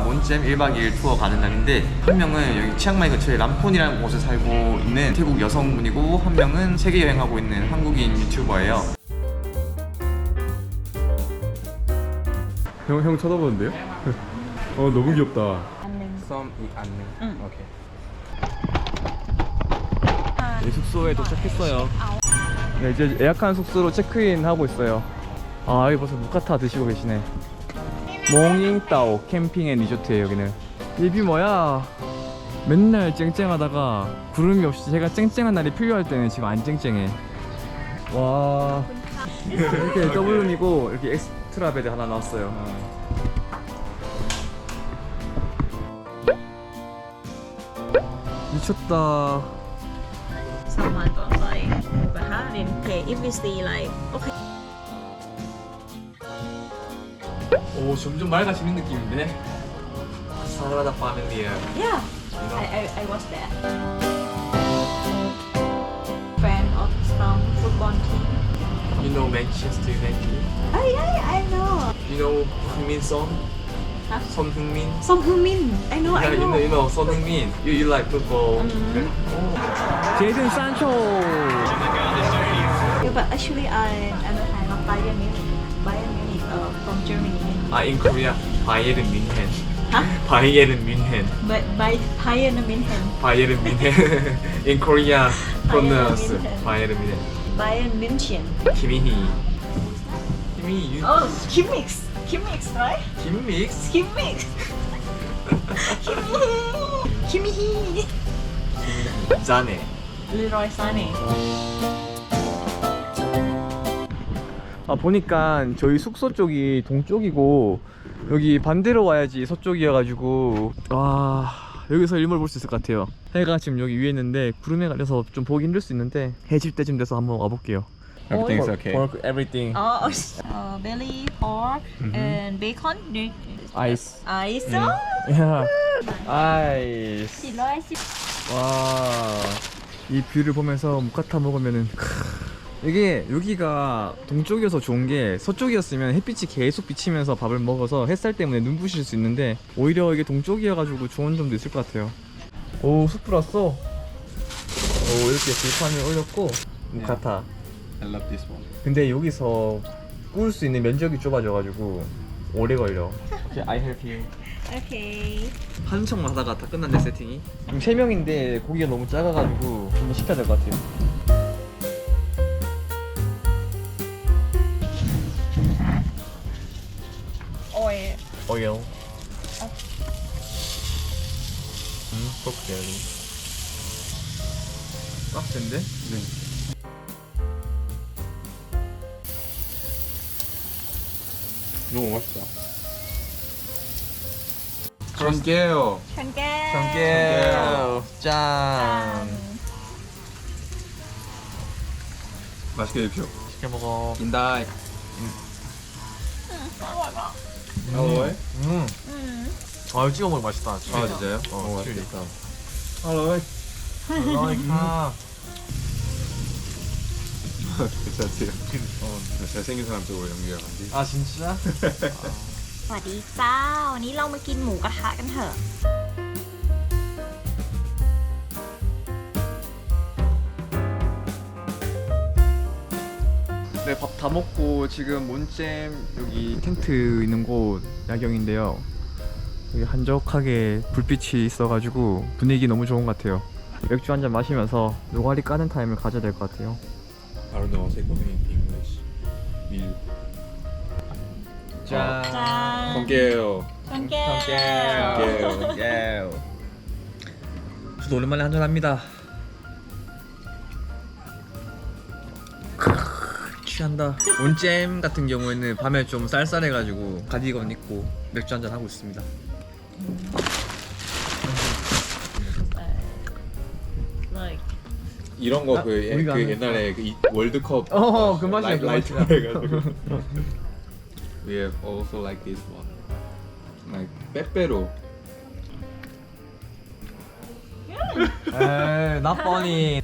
몬잼 1박 2일 투어 가는 날인데 한 명은 여기 치앙마이 근처에 람폰이라는 곳에 살고 있는 태국 여성분이고 한 명은 세계 여행하고 있는 한국인 유튜버예요. 형, 형 쳐다보는데요? 어 너무 귀엽다. 안녕 썸 안녕 오케이. 아. 숙소에 도착했어요. 아, 어. 네, 이제 예약한 숙소로 체크인 하고 있어요. 아 여기 벌써 무카타 드시고 계시네. 몽잉따오 캠핑 앤 리조트에요 여기는. 예비 뭐야? 맨날 쨍쨍하다가 구름이 없이 제가 쨍쨍한 날이 필요할 때는 지금 안 쨍쨍해. 와. 이렇게 더블룸이고 이렇게 엑스트라 베드 하나 나왔어요. 음. 미쳤다. someone got like behind and okay if we see like okay. 오 점점 맑아지는 느낌인데 사라다 파밀리아 yeah I I I was there fan of some football team You know Manchester United oh yeah I know You know Heung-min Son? Huh? Son Heung-min? Song Heung-min I know I Yeah, you know know, you know Son Heung-min. You, you like football? Mhm. 제이든 산초. Yeah, but actually I I'm a fan of Bayern Munich Bayern Munich uh, from Germany 아, in Korea, 바이에른 뮌헨. Huh? 바이에른 뮌헨. but by Bayern Munich 바이에른 뮌헨. in Korea, pronounce München. 바이에른 뮌헨. Bayern München 김희희. 김희, you. oh Kimmix Kimmix right 김믹스. Kimmix Kimmy 자네. Leroy Sané 아 보니까 저희 숙소 쪽이 동쪽이고 여기 반대로 와야지 서쪽이어가지고 와 여기서 일몰 볼 수 있을 것 같아요 해가 지금 여기 위에 있는데 구름에 가려서 좀 보기 힘들 수 있는데 해질 때쯤 돼서 한번 와볼게요 Everything's okay. Pork, everything Oh, uh, belly, pork, and bacon. Ice Ice. 음. 야 아이스 410. 와이 뷰를 보면서 무카타 먹으면은 크. 이게 여기가 동쪽이어서 좋은 게 서쪽이었으면 햇빛이 계속 비치면서 밥을 먹어서 햇살 때문에 눈부실 수 있는데 오히려 이게 동쪽이어가지고 좋은 점도 있을 것 같아요. 오 숯불 왔어. 오 이렇게 불판을 올렸고. 무카타 I love this one. 근데 여기서 구울 수 있는 면적이 좁아져가지고 오래 걸려. 오케이 I help you. Okay. 한청 하다가 다 끝났네 세팅이. 지금 3명인데 고기가 너무 작아가지고 좀 시켜야 될 것 같아요 오일 음, 볶게 빡센데? 네 너무 맛있다. 전게요. 참깨. 전게요 짠 짠. 맛있게 드십시오. 시켜 먹어 인다이. 어로이? 음. 음. 아 이거 찍어 먹으면 맛있다 아 진짜요? 어, 맛있겠다. 어로이 어로이 괜찮대요. 어, 잘생긴 사람 쪽으로 연기가 안 돼. 아 진짜? สวัสดีเจ้า วันนี้เรามากินหมูกระทะกันเถอะ 네, 저희 밥 다 먹고 지금 몬잼 여기 텐트 있는 곳 야경인데요. 여기 한적하게 불빛이 있어가지고 분위기 너무 좋은 것 같아요. 맥주 한 잔 마시면서 노가리 까는 타임을 가져야 될 것 같아요. I don't know how to say coffee in English. 밀. 짠. 공개요. 함께요. 공개요. 저도 오랜만에 한잔합니다. 취한다. 온잼 같은 경우에는 밤에 좀 쌀쌀해가지고 가디건 입고 맥주 한잔 하고 있습니다. like 이런 거 아, 그 우리가 그 아는- 옛날에 그 이- 월드컵 어, 그 맛이야, 라이- 그 라이트 맛이야. 해가지고. We have also like this one. Like 빼빼로. 에이, 나빠니.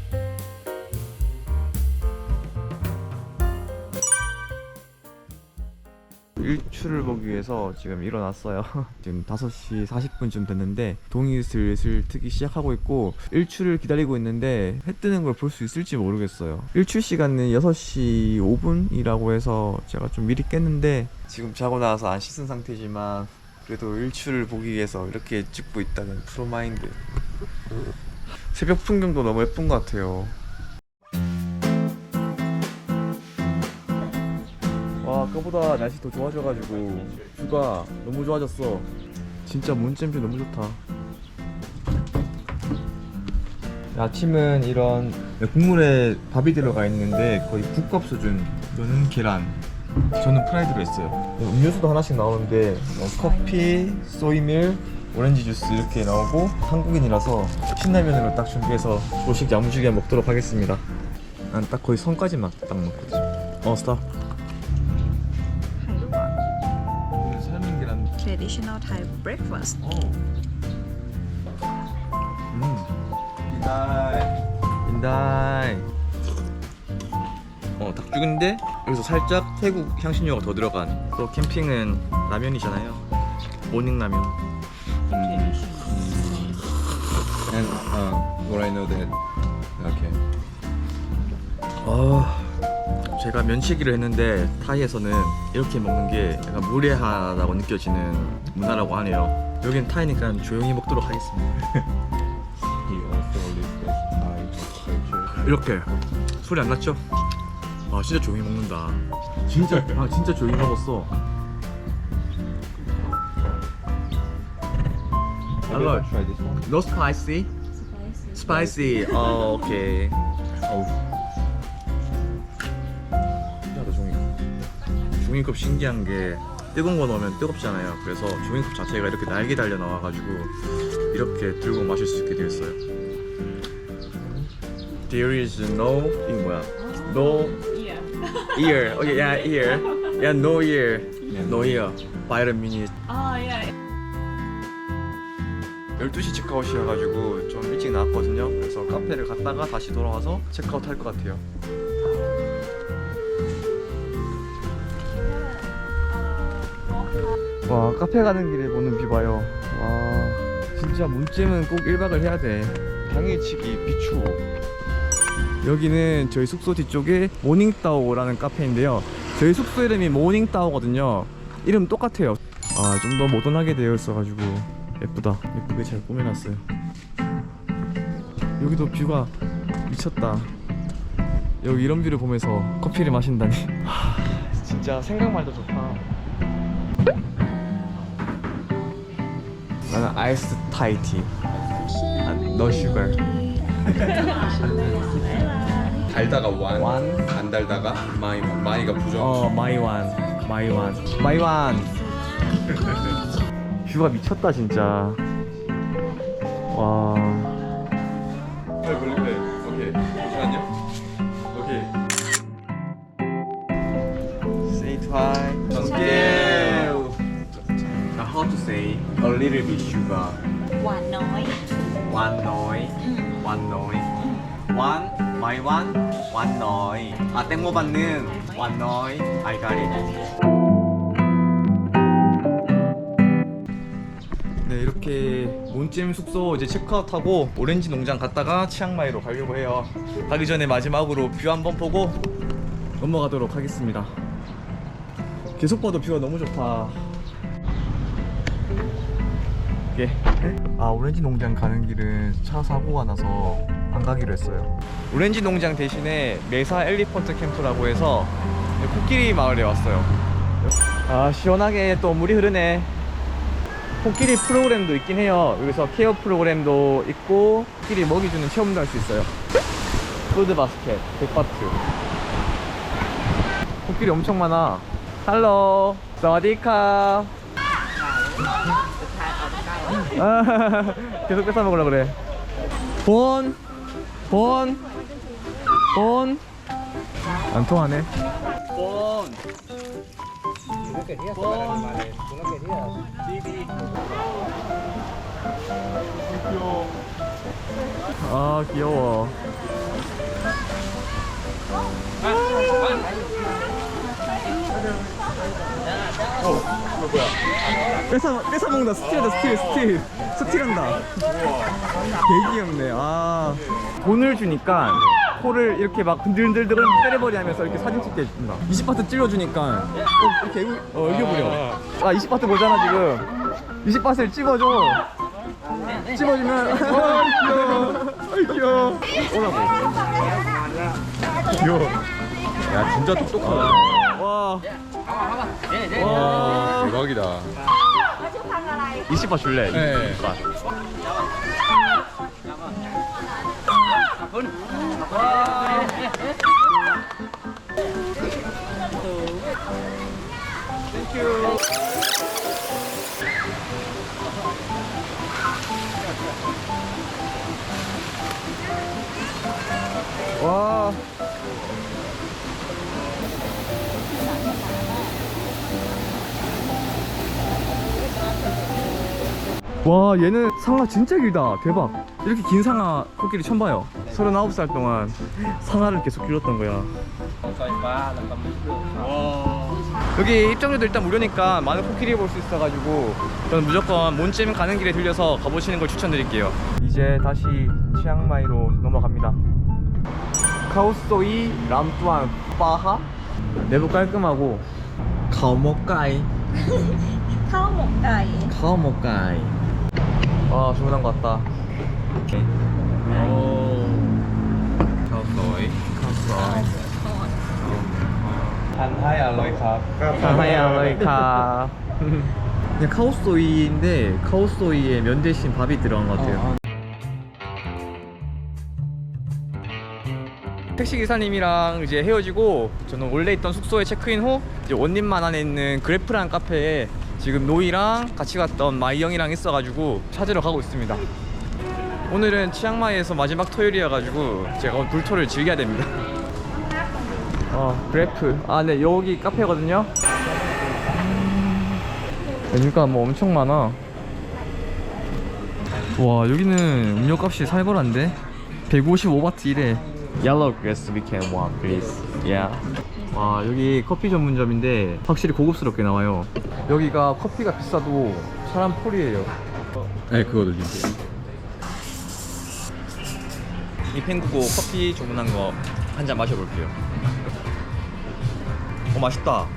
일 일출을 보기 위해서 지금 일어났어요. 지금 5시 40분쯤 됐는데 동이 슬슬 트기 시작하고 있고 일출을 기다리고 있는데 해 뜨는 걸 볼 수 있을지 모르겠어요. 일출 시간은 6시 5분이라고 해서 제가 좀 미리 깼는데 지금 자고 나와서 안 씻은 상태지만 그래도 일출을 보기 위해서 이렇게 찍고 있다는 프로마인드. 새벽 풍경도 너무 예쁜 것 같아요. 아까보다 날씨 더 좋아져가지고 뷰가 너무 좋아졌어. 진짜 문잼뷰 너무 좋다. 아침은 이런 국물에 밥이 들어가 있는데 거의 국밥 수준 이거는 계란. 저는 프라이드로 했어요. 음료수도 하나씩 나오는데 어, 커피, 소이밀, 오렌지 주스 이렇게 나오고 한국인이라서 신라면으로 딱 준비해서 조식 야무지게 먹도록 하겠습니다. 난 딱 거의 선까지만 딱 먹거든 어 스탑 Traditional Thai breakfast. 오. 음. 인다이. 인다이. 어, 닭죽인데 여기서 살짝 태국 향신료가 더 들어간. 또 캠핑은 라면이잖아요. 모닝 라면. And uh, what I know that okay. 아, 제가 면치기를 했는데 타이에서는 이렇게 먹는 게 약간 무례하다고 느껴지는 문화라고 하네요. 여긴 타이니까 조용히 먹도록 하겠습니다. 이렇게 소리 안 났죠? 아 진짜 조용히 먹는다. 진짜 아 진짜 조용히 먹었어. One? No spicy. Spicy. 어 오케이. 종이컵. 신기한 게 뜨거운 거 넣으면 뜨겁잖아요. 그래서 종이컵 자체가 이렇게 날개 달려 나와가지고 이렇게 들고 마실 수 있게 되었어요. There is no 이거 뭐야? No ear. 오케이, yeah, ear. Yeah, no ear. No ear. Minute. Oh yeah. 12시 체크아웃이어가지고 좀 일찍 나왔거든요. 그래서 카페를 갔다가 다시 돌아와서 체크아웃 할 것 같아요. 와 카페 가는 길에 보는 뷰 봐요. 와 진짜 문찜은 꼭 1박을 해야 돼. 당일치기 비추. 여기는 저희 숙소 뒤쪽에 모닝따오라는 카페인데요. 저희 숙소 이름이 모닝따오거든요. 이름 똑같아요. 아 좀 더 모던하게 되어 있어가지고 예쁘다. 예쁘게 잘 꾸며놨어요. 여기도 뷰가 미쳤다. 여기 이런 뷰를 보면서 커피를 마신다니. 하, 진짜 생각만 해도 좋다. 나는 아이스 타이티. 아, no sugar. 달다가 완, 완. 안 달다가 많이 많이가 부정. 어, 마이완. 마이완. 마이완. 뷰가 미쳤다 진짜. 와. little bit sugar? หวานน้อย One noi, one noi, one, my one, one noi. 아 땡모 받는 one noi. I got it. 네 이렇게 몬찜 숙소 이제 체크아웃하고 오렌지 농장 갔다가 치앙마이로 가려고 해요. 가기 전에 마지막으로 뷰 한번 보고 넘어가도록 하겠습니다. 계속 봐도 뷰가 너무 좋다. 예. 아 오렌지 농장 가는 길은 차 사고가 나서 안 가기로 했어요. 오렌지 농장 대신에 메사 엘리펀트 캠프라고 해서 코끼리 마을에 왔어요. 아 시원하게 또 물이 흐르네. 코끼리 프로그램도 있긴 해요. 여기서 케어 프로그램도 있고 코끼리 먹이 주는 체험도 할 수 있어요. 푸드 바스켓, 백바트. 코끼리 엄청 많아. 할로, 사와디캅. 아, 계속 뺏어 먹으려 그래. 본, 본, 본. 안 통하네. 본. 본. 아 귀여워. 뺏어 뺏어 먹는다. 스틸하다 스틸 스틸. 스틸한다. 되게 귀엽네. 아. 돈을 주니까 코를 이렇게 막 흔들흔들 때려버리 하면서 이렇게 사진 찍게 해준다. 20바트 찔러주니까 어, 이렇게 애교, 어, 애교 부려. 아 20바트 보잖아 지금. 20바트를 찍어줘. 찍어주면 아 귀여워. 아 귀여워 오라고 귀여워. 야 진짜 똑똑하다. 와 와. 대박이다. 20바 줄래? 네. 20바. 와. 와 얘는 상아 진짜 길다. 대박. 이렇게 긴 상아 코끼리 처음 봐요. 39살 동안 상아를 계속 길렀던 거야. 여기 입장료도 일단 무료니까 많은 코끼리 볼 수 있어가지고 저는 무조건 몬찜 가는 길에 들려서 가보시는 걸 추천드릴게요. 이제 다시 치앙마이로 넘어갑니다. 카오소이 람뚜안 빠하? 내부 깔끔하고. 가오모까이. 카오모까이 와 주문한 거 왔다. 오. 컵 그냥 카오소이인데 카오소이에 면 대신 밥이 들어간 것 같아요. 택시 기사님이랑 이제 헤어지고 저는 원래 있던 숙소에 체크인 후 이제 원림만 안에 있는 그래프라는 카페에 지금 노이랑 같이 갔던 마이 형이랑 있어가지고 찾으러 가고 있습니다. 오늘은 치앙마이에서 마지막 토요일이어가지고 제가 오늘 불토를 즐겨야 됩니다. 어 그래프 아 네 여기 카페거든요. 메뉴가 뭐 엄청 많아. 와 여기는 음료값이 살벌한데 155바트 이래 Yellow glass we can one please Yeah 와 여기 커피 전문점인데 확실히 고급스럽게 나와요 여기가 커피가 비싸도 사람 폴이에요. 네 그거 드릴게요. 이 pen구고 커피 주문한 거 한 잔 마셔볼게요. 어 맛있다.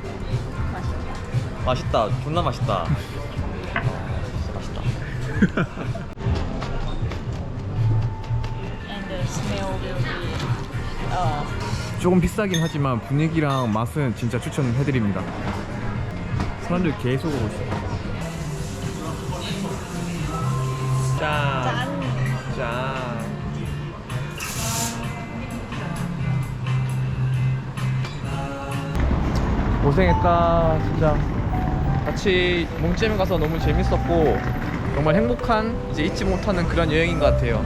맛있다. 존나 맛있다. 아, 진짜 맛있다. And the smell will be uh, 조금 비싸긴 하지만 분위기랑 맛은 진짜 추천해드립니다. 사람들 계속 오고 있어. 짠. 짠. 고생했다, 진짜. 같이 몽잼 가서 너무 재밌었고 정말 행복한 이제 잊지 못하는 그런 여행인 것 같아요.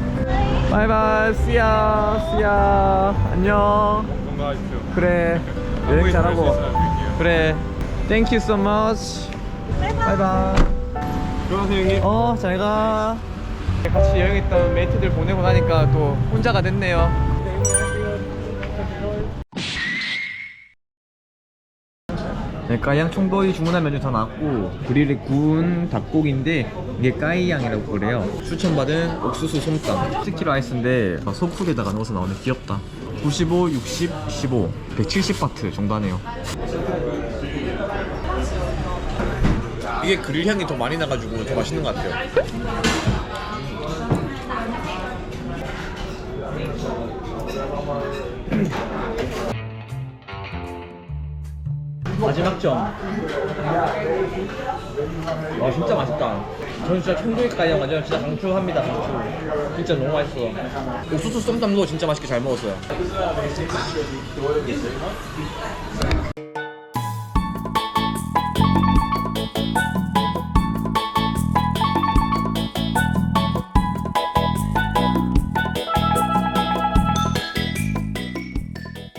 바이바이, 씨야, 씨야, 안녕. 건강하십시오. 그래 여행 잘하고 그래 Thank you so much. 바이바이 들어가세요 형님. 어 잘 가. 같이 여행했던 메이트들 보내고 나니까 또 혼자가 됐네요. 네, 까이양 총도이 주문한 메뉴 다 나왔고 그릴에 구운 닭고기인데 이게 까이양이라고 그래요. 추천받은 옥수수 솜땀 10kg 아이스인데 소프에다가 넣어서 나오네. 귀엽다. 95, 60, 15 170바트 정도 하네요 이게 그릴 향이 더 많이 나가지고 더 맛있는 것 같아요 마지막 점. 와 진짜 맛있다. 저는 진짜 청도에까지 완전 진짜 강추합니다. 강추. 진짜 너무 맛있어. 옥수수 쏨땀도 진짜 맛있게 잘 먹었어요.